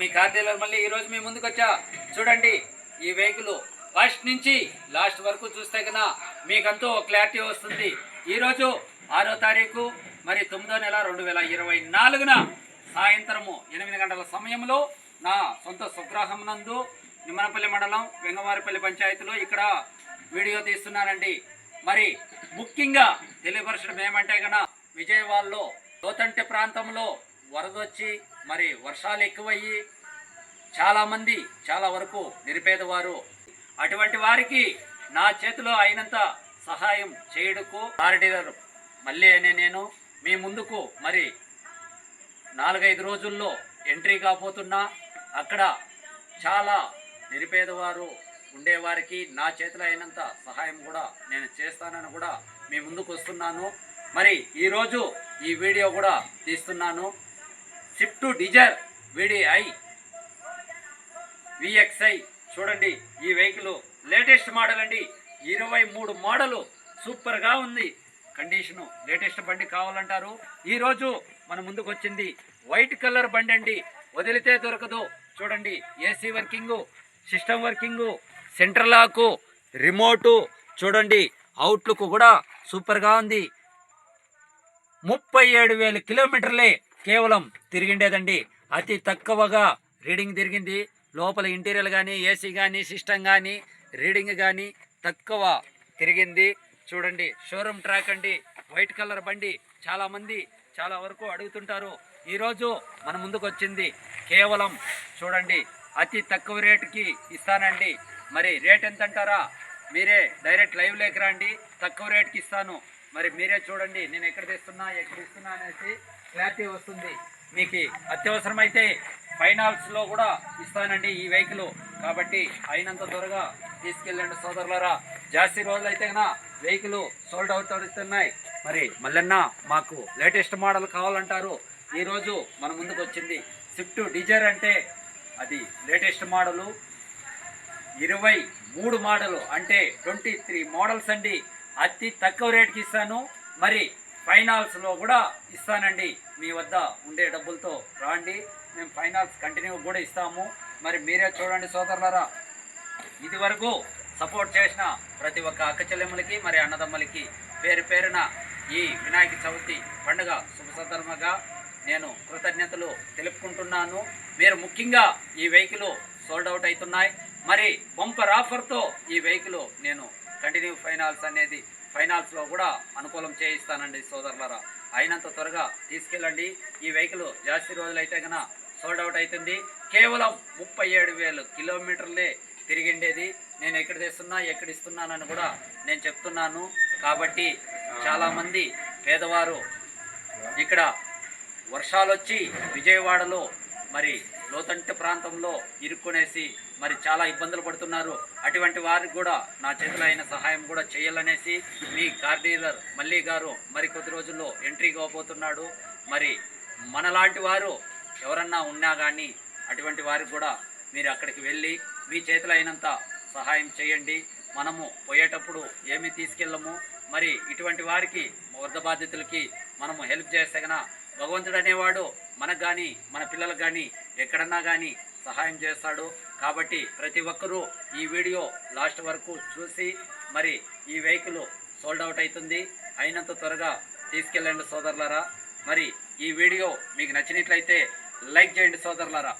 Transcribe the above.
మీ car dealer మళ్ళీ ఈరోజు మీ ముందుకు వచ్చా? చూడండి ఈ వెహికల్ ఫస్ట్ నుంచి లాస్ట్ వరకు చూస్తే కన్నా మీకంతూ క్లారిటీ వస్తుంది. ఈరోజు ఆరో తారీఖు మరి తొమ్మిదో నెల రెండు వేల ఇరవై నాలుగున సాయంత్రము ఎనిమిది గంటల సమయంలో నా సొంత స్వగ్రాహం నందు నిమ్మనపల్లి మండలం వెంగవారిపల్లి పంచాయతీలో ఇక్కడ వీడియో తీస్తున్నానండి. మరి ముఖ్యంగా తెలియపరచడం ఏమంటే కన్నా విజయవాడలో లోతంటి ప్రాంతంలో వరదొచ్చి మరి వర్షాలు ఎక్కువయ్యి చాలామంది చాలా వరకు నిరుపేదవారు. అటువంటి వారికి నా చేతిలో అయినంత సహాయం చేయుటకు ఆర్డీలర్ మళ్ళీ అనే నేను మీ ముందుకు మరి నాలుగైదు రోజుల్లో ఎంట్రీ కాబోతున్నా. అక్కడ చాలా నిరుపేదవారు ఉండేవారికి నా చేతిలో అయినంత సహాయం కూడా నేను చేస్తానని కూడా మీ ముందుకు వస్తున్నాను. మరి ఈరోజు ఈ వీడియో కూడా తీస్తున్నాను. షిఫ్ట్ డిజైర్ విడిఐ విఎక్స్ఐ చూడండి ఈ వెహికల్ లేటెస్ట్ మోడల్ అండి. ఇరవై మూడు మోడలు సూపర్గా ఉంది. కండిషను లేటెస్ట్ బండి కావాలంటారు. ఈరోజు మన ముందుకు వచ్చింది వైట్ కలర్ బండి అండి. వదిలితే దొరకదు. చూడండి AC working system working center lock remote చూడండి అవుట్లుక్ కూడా సూపర్గా ఉంది. ముప్పై ఏడు వేల కిలోమీటర్లే కేవలం తిరిగిండేదండి. అతి తక్కువగా రీడింగ్ తిరిగింది. లోపల ఇంటీరియర్ కానీ ఏసీ కానీ సిస్టమ్ కానీ రీడింగ్ కానీ తక్కువ తిరిగింది. చూడండి షోరూమ్ ట్రాక్ అండి. వైట్ కలర్ బండి చాలామంది చాలా వరకు అడుగుతుంటారు. ఈరోజు మన ముందుకు వచ్చింది కేవలం చూడండి అతి తక్కువ రేటుకి ఇస్తానండి. మరి రేట్ ఎంత అంటారా మీరే డైరెక్ట్ లైవ్ లేక రండి. తక్కువ రేట్కి ఇస్తాను. మరి మీరే చూడండి నేను ఎక్కడ తెస్తున్నా ఎక్కడ ఇస్తున్నా అనేసి క్లారిటీ వస్తుంది. మీకు అత్యవసరమైతే ఫైనాన్స్లో కూడా ఇస్తానండి ఈ వెహికల్ కాబట్టి అయినంత త్వరగా తీసుకెళ్ళండి సోదరులరా. జాస్తి రోజులు అయితే కన్నా వెహికల్ సోల్డ్ అవుట్ అవుతున్నాయి మరి మల్లన్న మాకు లేటెస్ట్ మోడల్ కావాలంటారు. ఈరోజు మన ముందుకు వచ్చింది స్విఫ్ట్ డిజైర్ అంటే అది లేటెస్ట్ మోడలు ఇరవై మూడు మోడలు అంటే ట్వంటీ త్రీ మోడల్స్ అండి. అతి తక్కువ రేట్కి ఇస్తాను. మరి ఫైనాల్స్లో కూడా ఇస్తానండి. మీ వద్ద ఉండే డబ్బులతో రాండి. మేము ఫైనాల్స్ కంటిన్యూ కూడా ఇస్తాము. మరి మీరే చూడండి సోదరులరా. ఇది వరకు సపోర్ట్ చేసిన ప్రతి ఒక్క అక్క చెల్లెమ్మలకి మరి అన్నదమ్మలకి పేరు పేరున ఈ వినాయక చవితి పండుగ శుభ సందర్భంగా నేను కృతజ్ఞతలు తెలుపుకుంటున్నాను. మీరు ముఖ్యంగా ఈ వెహికల్ సోల్డ్ అవుట్ అవుతున్నాయి. మరి బంపర్ ఆఫర్తో ఈ వెహికల్ నేను కంటిన్యూ ఫైనాన్స్ అనేది ఫైనాన్స్లో కూడా అనుకూలం చేయిస్తానండి సోదరులరా. అయినంత త్వరగా తీసుకెళ్ళండి. ఈ వెహికల్ జాస్తి రోజులు అయితే కనుక సోల్డ్ అవుట్ అవుతుంది. కేవలం ముప్పై ఏడు వేలు కిలోమీటర్లే తిరిగిండేది. నేను ఎక్కడ తెస్తున్నా ఎక్కడ ఇస్తున్నానని కూడా నేను చెప్తున్నాను. కాబట్టి చాలామంది పేదవారు ఇక్కడ వర్షాలు వచ్చి విజయవాడలో మరి లోతంటి ప్రాంతంలో ఇరుక్కునేసి మరి చాలా ఇబ్బందులు పడుతున్నారు. అటువంటి వారికి కూడా నా చేతిలో అయిన సహాయం కూడా చేయాలనేసి మీ కార్ డీలర్ మల్లి గారు మరి కొద్ది రోజుల్లో ఎంట్రీ కాబోతున్నాడు. మరి మనలాంటి వారు ఎవరన్నా ఉన్నా కానీ అటువంటి వారికి కూడా మీరు అక్కడికి వెళ్ళి మీ చేతిలో అయినంత సహాయం చేయండి. మనము పోయేటప్పుడు ఏమి తీసుకెళ్ళము? మరి ఇటువంటి వారికి వృద్ధ బాధితులకి మనము హెల్ప్ చేస్తే గన భగవంతుడు అనేవాడు మనకు కానీ మన పిల్లలకు కానీ ఎక్కడన్నా కానీ సహాయం చేస్తాడు. కాబట్టి ప్రతి ఒక్కరూ ఈ వీడియో లాస్ట్ వరకు చూసి మరి ఈ వెహికల్ సోల్డ్ అవుట్ అవుతుంది. అయినంత త్వరగా తీసుకెళ్ళండి సోదరులారా. మరి ఈ వీడియో మీకు నచ్చినట్లయితే లైక్ చేయండి సోదరులారా.